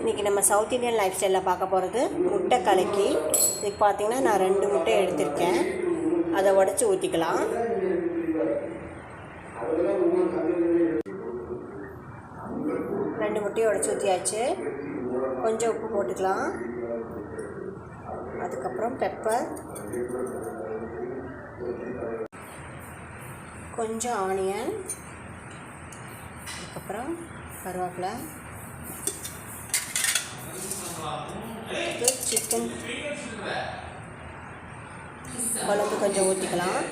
இன்றைக்கி நம்ம south Indian life ஸ்டைலில் பார்க்க போகிறது முட்டை கலக்கி. இதுக்கு பார்த்திங்கன்னா நான் ரெண்டு முட்டை எடுத்திருக்கேன். அதை உடச்சி ஊற்றிக்கலாம் ரெண்டு முட்டையை உடச்சி ஊற்றியாச்சு கொஞ்சம் உப்பு போட்டுக்கலாம். அதுக்கப்புறம் பெப்பர் கொஞ்சம் ஆனியன் அதுக்கப்புறம் கருவேப்பிலை இது சிக்கன். குழம்பு கொஞ்சம் ஊற்றிக்கலாம்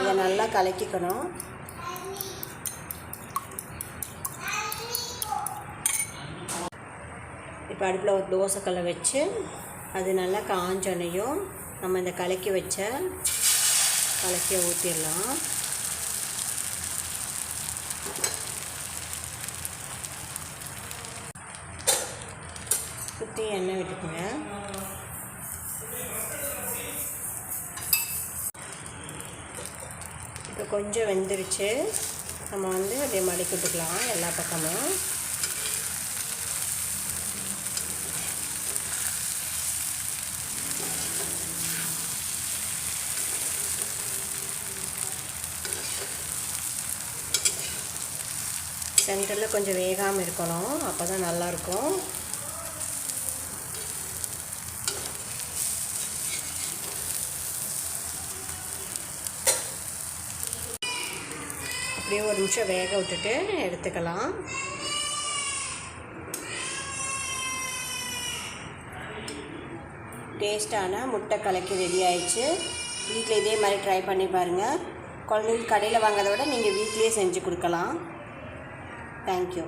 இதை நல்லா கலக்கிக்கணும். இப்போ அடுப்பில் ஒரு தோசைக்கல்லை வச்சு அது நல்லா காஞ்சோனையும் நம்ம இந்த கலக்கி வச்ச கலக்கியை ஊற்றிடலாம் சுற்றி எண்ணெய் விட்டுக்குங்க. இப்போ கொஞ்சம் வெந்துருச்சு. நம்ம வந்து அப்படியே மடக்கி விட்டுக்கலாம் எல்லா பக்கமும். சென்டரில் கொஞ்சம் வேகாமல் இருக்கணும் அப்போ தான் நல்லாயிருக்கும். அப்படியே ஒரு நிமிஷம் வேக விட்டுட்டு எடுத்துக்கலாம். டேஸ்டான முட்டை கலக்கி ரெடி ஆயிடுச்சு. வீட்டில் இதே மாதிரி ட்ரை பண்ணி பாருங்கள் குழந்தைங்களுக்கு கடையில் வாங்கிறத விட நீங்கள் வீட்லேயே செஞ்சு கொடுக்கலாம். தேங்க்யூ